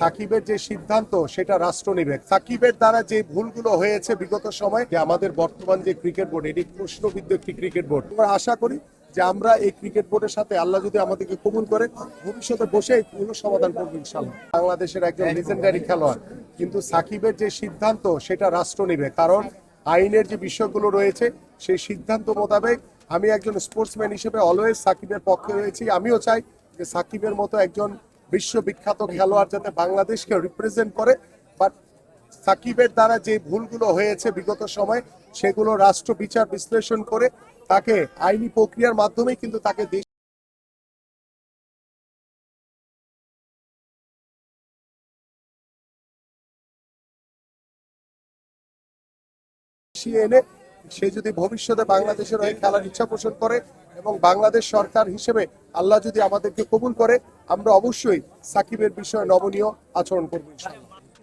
সাকিবের যে সিদ্ধান্ত সেটা রাষ্ট্র নেবে। সাকিবের দ্বারা যে ভুলগুলো হয়েছে বিগত সময় যে আমাদের বর্তমান যে ক্রিকেট বোর্ড এটি প্রশ্নবিদ্ধ একটি ক্রিকেট বোর্ড। আমরা আশা করি যে আমরা এই ক্রিকেট বোর্ডের সাথে আল্লাহ যদি আমাদেরকে কবুল করে ভবিষ্যতে বসে পুরো সমাধান করব ইনশাল্লাহ বাংলাদেশের একজন লিজেন্ডারি খেলোয়াড়। কিন্তু সাকিবের যে সিদ্ধান্ত সেটা রাষ্ট্র নেবে। কারণ আইনের যে বিষয়গুলো রয়েছে সেই সিদ্ধান্ত মোতাবেক আমি একজন স্পোর্টসম্যান হিসেবে অলওয়েজ সাকিবের পক্ষে রয়েছি। আমিও চাই যে সাকিবের মতো একজন বিশ্ববিখ্যাত খেলোয়াড় যাতে বাংলাদেশকে রিপ্রেজেন্ট করে বাট সাকিবের দ্বারা যে ভুলগুলো হয়েছে বিগত সময়, সেগুলো রাষ্ট্র বিচার বিশ্লেষণ করে তাকে আইনি প্রক্রিয়ার মাধ্যমেই কিন্তু তাকে দেশ এনে সে যদি ভবিষ্যতে বাংলাদেশের হয়ে খেলার ইচ্ছা পোষণ করে এবং বাংলাদেশ সরকার হিসেবে আল্লাহ যদি আমাদেরকে কবুল করে, আমরা অবশ্যই সাকিবের বিষয়ে নমনীয় আচরণ করব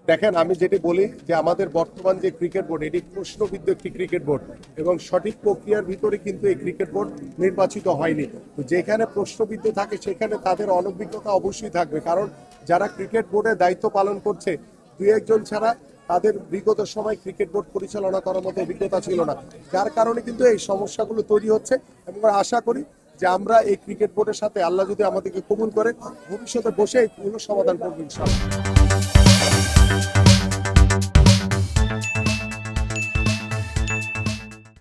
দেখেন, আমি যেটি বলি যে আমাদের বর্তমান যে ক্রিকেট বোর্ড, এটি প্রশ্নবিদ্ধ একটি ক্রিকেট বোর্ড এবং সঠিক প্রক্রিয়ার ভিতরে কিন্তু এই ক্রিকেট বোর্ড নির্বাচিত হয়নি। তো যেখানে প্রশ্নবিদ্ধ থাকে, সেখানে তাদের অনভিজ্ঞতা অবশ্যই থাকবে। কারণ যারা ক্রিকেট বোর্ডের দায়িত্ব পালন করছে, দুই একজন ছাড়া তাদের বিগত সময় ক্রিকেট বোর্ড পরিচালনা করার মতো অভিজ্ঞতা ছিল না। যার কারণে কিন্তু এই সমস্যাগুলো তৈরি হচ্ছে এবং আশা করি যে আমরা এই ক্রিকেট বোর্ডের সাথে আল্লাহ যদি আমাদেরকে কবুল করে, ভবিষ্যতে বসে এই সমাধান করব ইনশাআল্লাহ।